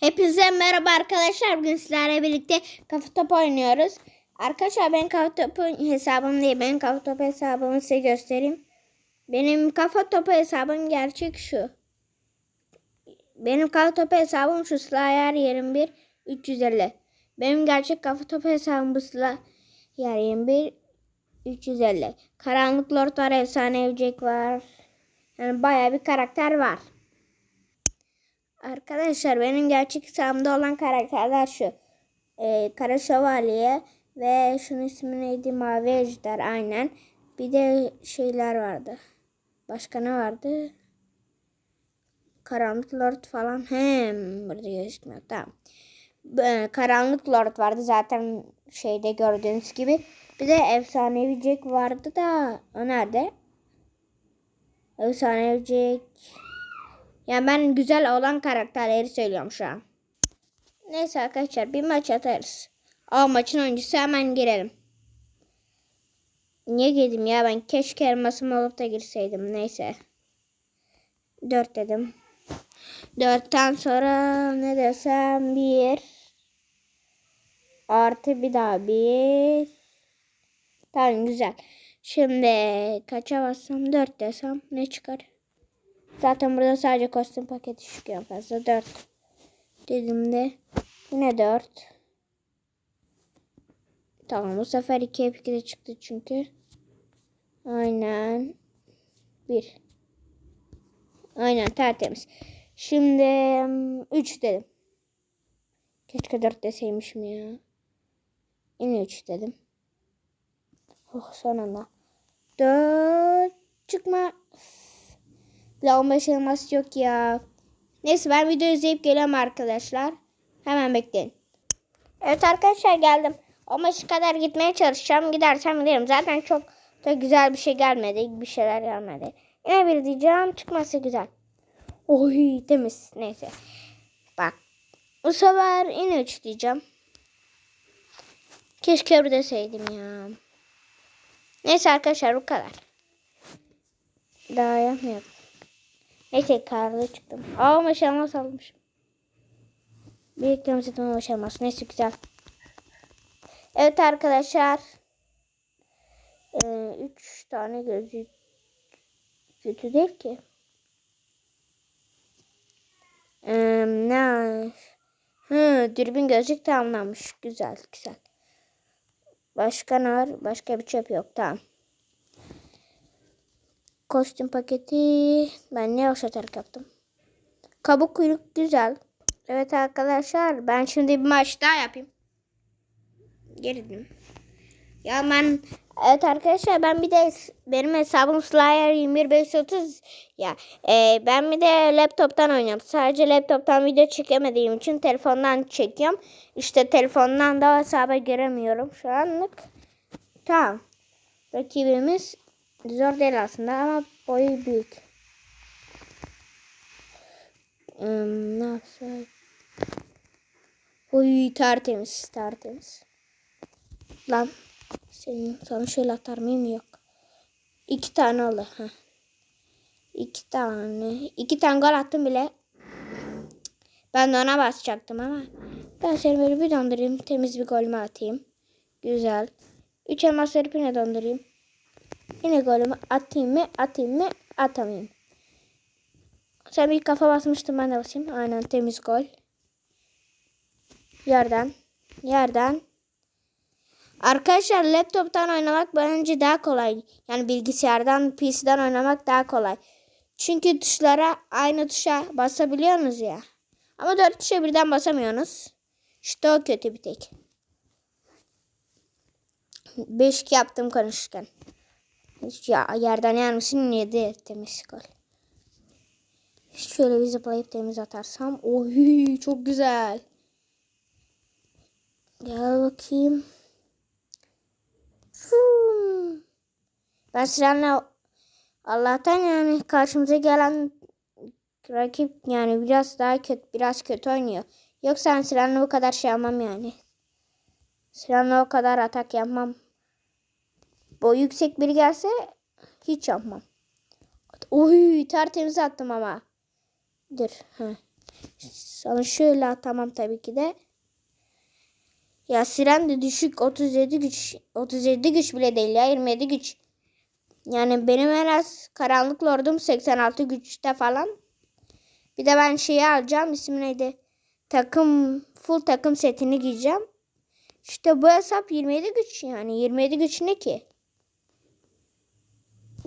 Hepinize merhaba arkadaşlar. Bugün sizlerle birlikte kafa topu oynuyoruz. Arkadaşlar ben kafa topu hesabım değil. Ben kafa topu hesabımı size göstereyim. Benim kafa topu hesabım gerçek şu. Benim kafa topu hesabım şu Slayer 21 350. Benim gerçek kafa topu hesabım bu Slayer 21 350. Karanlık Lord var, efsane evcek var. Yani bayağı bir karakter var. Arkadaşlar benim gerçek hesabımda olan karakterler şu. Ee, Kara Şövalye ve şunun ismi neydi? Mavi Ejder aynen. Bir de şeyler vardı. Başka ne vardı? Karanlık Lord falan. Hem burada gözükmüyor. Tamam. Ee, Karanlık Lord vardı zaten şeyde gördüğünüz gibi. Bir de Efsanevi Jack vardı da o nerede? Efsanevi Jack. Yani ben güzel olan karakterleri söylüyorum şu an. Neyse arkadaşlar bir maç atarız. Aa maçın oyuncusu hemen girelim. Niye girdim ya ben keşke elmasım olup da girseydim neyse. 4 dedim. 4'ten sonra ne desem 1 artı bir daha 1 Tamam güzel. Şimdi kaça bassam 4 desem ne çıkar? Zaten burada sadece kostüm paketi çıkıyor fazla. 4 dedim de yine 4. Tamam bu sefer 2 hep 2 de çıktı çünkü. Aynen. 1. Aynen tertemiz. Şimdi 3 dedim. Keşke 4 deseymişim ya. Yine 3 dedim. Oh sonunda. 4 çıkma. La 15 elmas yok ya. Neyse ben video izleyip geliyorum arkadaşlar. Hemen bekleyin. Evet arkadaşlar geldim. 15 kadar gitmeye çalışacağım. Gidersem giderim. Zaten çok da güzel bir şey gelmedi. Bir şeyler gelmedi. Yine bir diyeceğim. Çıkması güzel. Oy temiz. Neyse. Bak. Bu sefer yine 3 diyeceğim. Keşke bir deseydim ya. Neyse arkadaşlar bu kadar. Daha yapmıyorum. Neyse karlı çıktım. Aa maşallah salmışım. Bir eklemesi maşallah. Neyse güzel. Evet arkadaşlar. Ee, üç tane gözü kötü değil ki. Ee, ne? Hı, dürbün gözlük tamamlanmış. Güzel güzel. Başka ne var? Başka bir çöp yok. Tamam. Kostüm paketi. Ben ne yavaşlatarak yaptım. Kabuk kuyruk güzel. Evet arkadaşlar ben şimdi bir maç daha yapayım. Geldim. Ya ben evet arkadaşlar ben bir de benim hesabım Slayer 21530 ya e, ben bir de laptoptan oynuyorum. Sadece laptoptan video çekemediğim için telefondan çekiyorum. İşte telefondan da hesaba giremiyorum şu anlık. Tamam. Rakibimiz Zor değil aslında ama boyu büyük. Yapsak? Oy tertemiz tertemiz. Lan senin sana şöyle atar mıyım yok. İki tane oldu. Heh. İki tane. İki tane gol attım bile. Ben de ona basacaktım ama. Ben seni böyle bir dondurayım. Temiz bir golümü atayım. Güzel. Üç elmasları yine dondurayım. Yine golümü atayım mı atayım mı atamayayım. Sen bir kafa basmıştın ben de basayım. Aynen temiz gol. Yerden. Yerden. Arkadaşlar laptoptan oynamak bence daha kolay. Yani bilgisayardan PC'den oynamak daha kolay. Çünkü tuşlara aynı tuşa basabiliyorsunuz ya. Ama dört tuşa birden basamıyorsunuz. İşte o kötü bir tek. 5 yaptım konuşurken. Ya yerden yer misin? Yedi temiz gol. Şöyle bir zıplayıp temiz atarsam. Oy çok güzel. Gel bakayım. Fum. Ben sıranla Allah'tan yani karşımıza gelen rakip yani biraz daha kötü biraz kötü oynuyor. Yoksa ben sıranla bu kadar şey yapmam yani. Sıranla o kadar atak yapmam. Bu yüksek biri gelse hiç yapmam. Oy tertemiz attım ama. Dur. Heh. Sana şöyle atamam tabii ki de. Ya Siren de düşük 37 güç 37 güç bile değil ya 27 güç. Yani benim en az karanlık lordum 86 güçte falan. Bir de ben şeyi alacağım ismi neydi? Takım full takım setini giyeceğim. İşte bu hesap 27 güç yani 27 güç ne ki?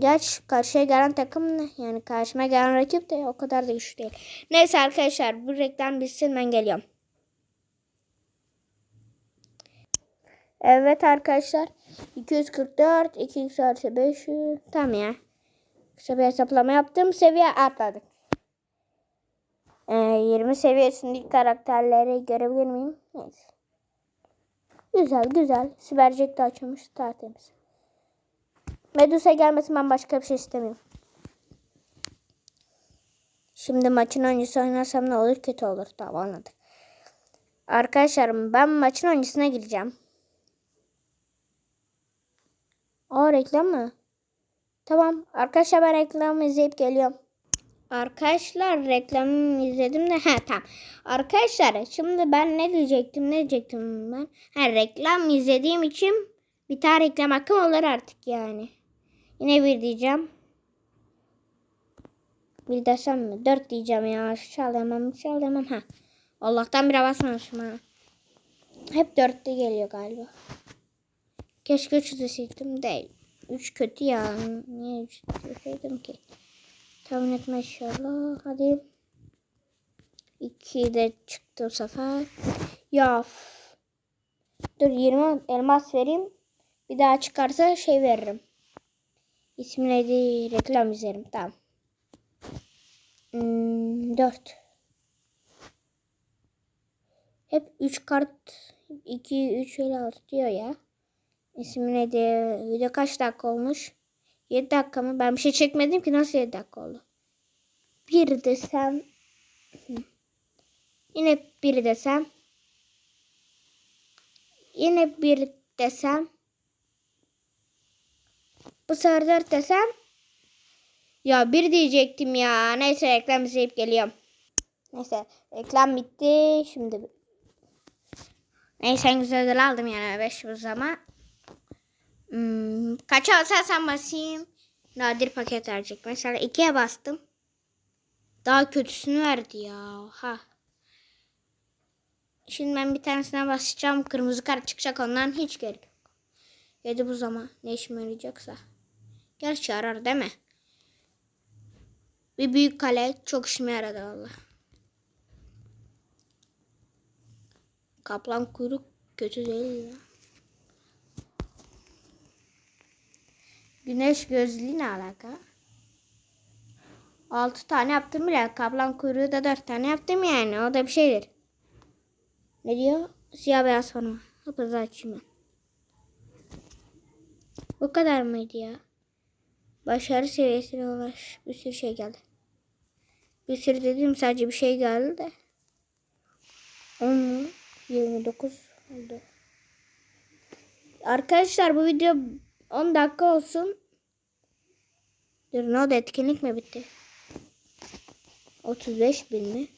Geç karşıya gelen takım ne? Yani karşıma gelen rakip de o kadar da güçlü değil. Neyse arkadaşlar bu reklam bitsin ben geliyorum. Evet arkadaşlar. 244, 2 artı 500. Tamam ya. Kısa bir hesaplama yaptım. Seviye atladık. Ee, 20 seviyesindeki karakterleri görebilir miyim? Neyse. Güzel güzel. Sibercek de açılmış. Tertemiz. Medusa gelmesin ben başka bir şey istemiyorum. Şimdi maçın öncesi oynarsam ne olur? Kötü olur. Tamam anladık. Arkadaşlarım ben maçın öncesine gireceğim. O reklam mı? Tamam. Arkadaşlar ben reklamı izleyip geliyorum. Arkadaşlar reklamı izledim de ha tamam. Arkadaşlar şimdi ben ne diyecektim ne diyecektim ben? Ha reklam izlediğim için bir tane reklam hakkım olur artık yani. Yine bir diyeceğim. Bir desem mi? Dört diyeceğim ya. Çalamam çalamam ha. Allah'tan bir basmamışım ha. Hep dörtte geliyor galiba. Keşke üç deseydim de. Üç kötü ya. Niye üç deseydim ki? Tahmin etme inşallah. Hadi. İki de çıktı bu sefer. Ya. Dur 20 elmas vereyim. Bir daha çıkarsa şey veririm. İsmi neydi? Reklam izlerim. Tamam. Hmm, 4. Hep 3 kart 2 3 öyle altı diyor ya. İsmi neydi? Video kaç dakika olmuş? 7 dakika mı? Ben bir şey çekmedim ki nasıl 7 dakika oldu? 1 desem. Yine 1 desem Yine 1 desem Bu sefer 4 desem Ya 1 diyecektim ya. Neyse reklam izleyip geliyorum. Neyse reklam bitti. Şimdi Neyse en güzel aldım yani 5 bu zaman. Hmm, kaça alsam basayım. Nadir paket verecek. Mesela 2'ye bastım. Daha kötüsünü verdi ya. Ha. Şimdi ben bir tanesine basacağım. Kırmızı kart çıkacak ondan hiç gerek yok. Yedi bu zaman. Ne işime yarayacaksa. Gerçi arar değil mi? Bir büyük kale çok işime yaradı valla. Kaplan kuyruk kötü değil ya. Güneş gözlüğü ne alaka? 6 tane yaptım bile. Kaplan kuyruğu da 4 tane yaptım yani. O da bir şeydir. Ne diyor? Siyah beyaz forma. Hızlı açayım ben. Bu kadar mıydı ya? Başarı seviyesine ulaş. Bir sürü şey geldi. Bir sürü dediğim sadece bir şey geldi de. 10 mu? 29 oldu. Arkadaşlar bu video 10 dakika olsun. Dur ne oldu etkinlik mi bitti? 35 bin mi?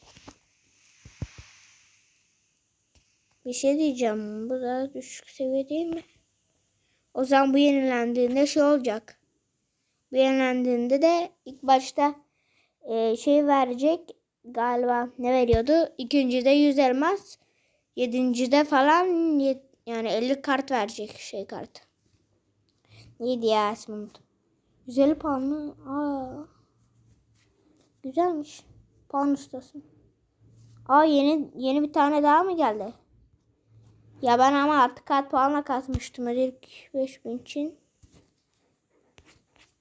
Bir şey diyeceğim. Bu da düşük seviye değil mi? O zaman bu yenilendiğinde şey olacak. Bu yenilendiğinde de ilk başta e, şey verecek. Galiba ne veriyordu? İkincide 100 elmas. Yedincide falan yet- yani 50 kart verecek şey kart. Neydi ya ismini unuttum. 150 puan mı? Aa. Güzelmiş. Puan ustası. Aa yeni yeni bir tane daha mı geldi? Ya ben ama artık kart puanla kasmıştım ilk 5000 için.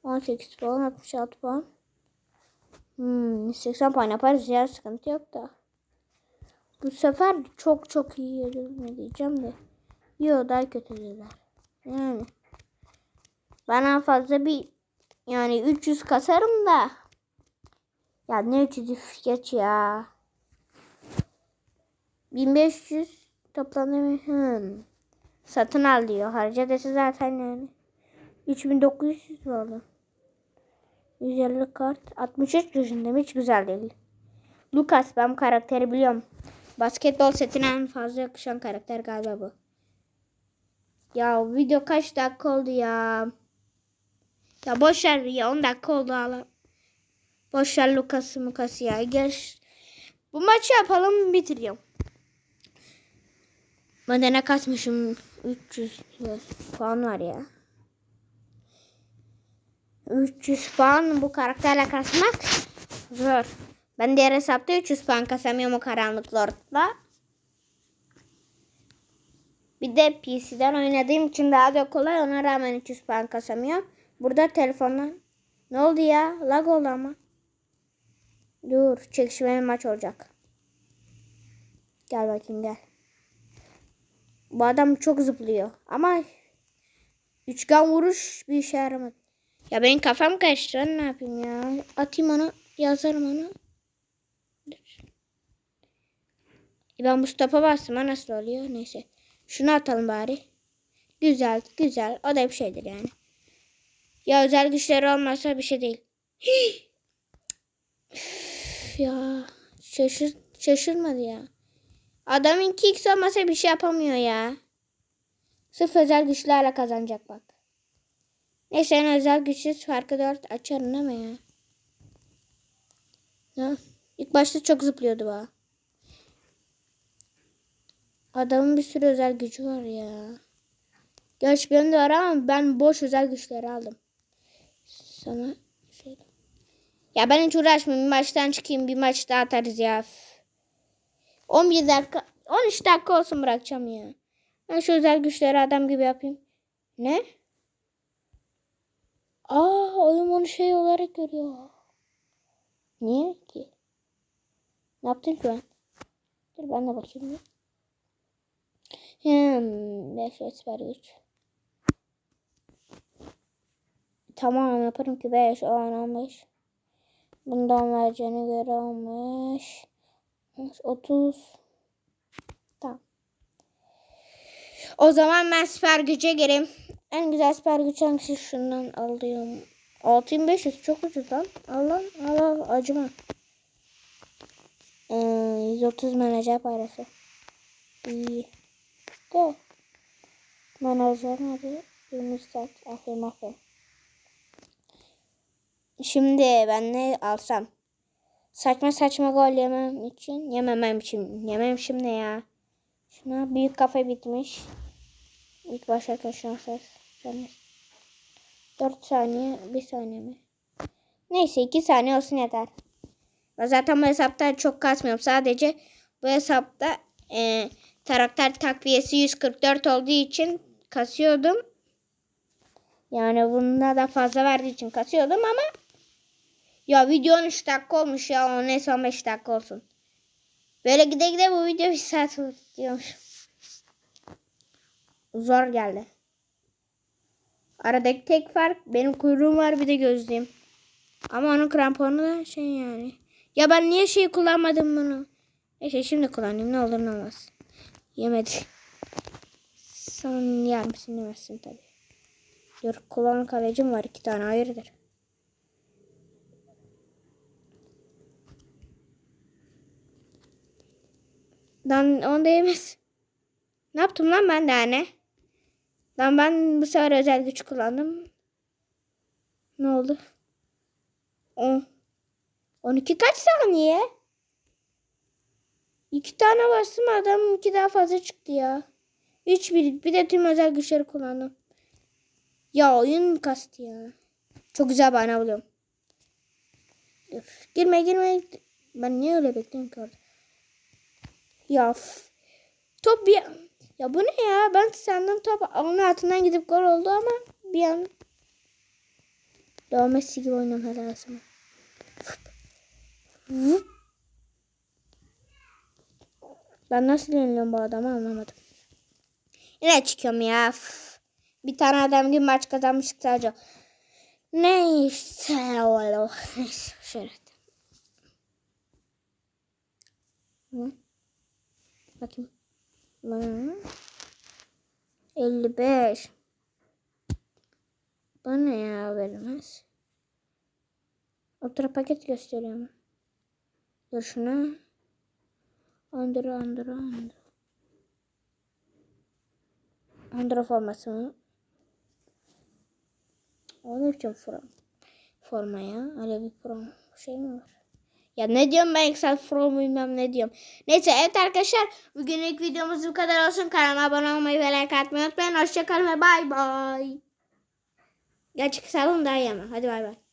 18 puan, 66 puan. Hmm, 80 puan yaparız ya sıkıntı yok da. Bu sefer çok çok iyi yedim diyeceğim de. Yok daha kötü dediler. Yani. Bana fazla bir yani 300 kasarım da. Ya ne 300 geç ya. 1500 toplamda hmm. Satın al diyor. Harca dese zaten yani. 3900 oldu. 150 kart. 63 yaşındayım. Hiç güzel değil. Lucas ben bu karakteri biliyorum. Basketbol setine en fazla yakışan karakter galiba bu. Ya video kaç dakika oldu ya? Ya boş ver ya 10 dakika oldu hala. Boş ver Lucas'ı Mukas'ı ya. Gel. Bu maçı yapalım bitiriyorum. Ben de ne kasmışım? 300 puan var ya. 300 puan bu karakterle kasmak zor. Ben diğer hesapta 300 puan kasamıyorum o karanlık lordla. Bir de PC'den oynadığım için daha da kolay. Ona rağmen 300 puan kasamıyorum. Burada telefonla. Ne oldu ya? Lag oldu ama. Dur. Çekişmeli maç olacak. Gel bakayım gel. Bu adam çok zıplıyor. Ama üçgen vuruş bir işe yaramadı. Ya benim kafam karıştı. Ben ne yapayım ya? Atayım onu. Yazarım onu. E ben Mustafa bastım. Ha nasıl oluyor? Neyse. Şunu atalım bari. Güzel. Güzel. O da bir şeydir yani. Ya özel güçleri olmasa bir şey değil. Üf ya. Şaşır, şaşırmadı ya. Adamın 2x olmasa bir şey yapamıyor ya. Sırf özel güçlerle kazanacak bak. Neyse en özel güçsüz farkı 4 açarım değil mi ya? Ya. İlk başta çok zıplıyordu bu. Adamın bir sürü özel gücü var ya. Gerçi benim de var ama ben boş özel güçleri aldım. Sana şey... Ya ben hiç uğraşmayayım. Bir maçtan çıkayım. Bir maç daha atarız ya. 11 dakika 13 dakika olsun bırakacağım ya. Ben şu özel güçleri adam gibi yapayım. Ne? Aa oyun onu şey olarak görüyor. Niye ki? Ne yaptın ki ben? Dur ben de bakayım bir. Hmm, 5 süper güç. Tamam yaparım ki 5, 10, 15. Bundan vereceğine göre 15. 30. Tamam. O zaman ben süper güce gireyim. En güzel süper güç hangisi? Şundan alıyorum. 6500 çok ucuz lan. Al lan. Al al acıma. Ee, 130 menajer parası. İyi. De. Menajer nerede? 20 saat. Aferin aferin. Şimdi ben ne alsam? Saçma saçma gol yemem için. Yememem için. Yemem şimdi ya. Şuna büyük kafa bitmiş. İlk başlarken şuna Şöyle. 4 saniye. 1 saniye mi? Neyse 2 saniye olsun yeter. Ben zaten bu hesapta çok kasmıyorum. Sadece bu hesapta e, karakter takviyesi 144 olduğu için kasıyordum. Yani bunda da fazla verdiği için kasıyordum ama ya video 13 dakika olmuş ya. O neyse 15 dakika olsun. Böyle gide gide bu video bir saat diyormuş. Zor geldi. Aradaki tek fark benim kuyruğum var bir de gözlüğüm. Ama onun kramponu da şey yani. Ya ben niye şey kullanmadım bunu? Neyse şimdi kullanayım ne olur ne olmaz. Yemedi. Sen yer misin yemezsin tabi. Dur kulağın kalecim var iki tane hayırdır. Lan onu da yemez. Ne yaptım lan ben de anne? Lan ben bu sefer özel güç kullandım. Ne oldu? 10. 12 kaç saniye? İki tane bastım adam iki daha fazla çıktı ya. Üç bir, bir de tüm özel güçleri kullandım. Ya oyun kastı ya. Çok güzel bana buluyorum. Dur. Girme girme. Ben niye öyle bekliyorum ki orada? Ya top bir ya bu ne ya? Ben senden top onun altından gidip gol oldu ama bir an Leo Messi gibi oynamaya lazım. Ben nasıl yeniliyorum bu adamı anlamadım. Yine çıkıyorum ya. Bir tane adam gibi maç kazanmıştık sadece. Neyse oğlum. Neyse şöyle. Bakayım. Hı. 55. Bana ya vermez. Ultra paket gösteriyor mu? Dur şunu. Andra Andra Andra. Andra forması mı? O ne biçim form? Forma bir form şey mi var? Ya ne diyorum ben Excel form bilmem ne diyorum. Neyse evet arkadaşlar bugünlük videomuz bu kadar olsun. Kanalıma abone olmayı ve like atmayı unutmayın. Hoşçakalın ve bay bay. Gerçek salon daha iyi. Hadi bay bay.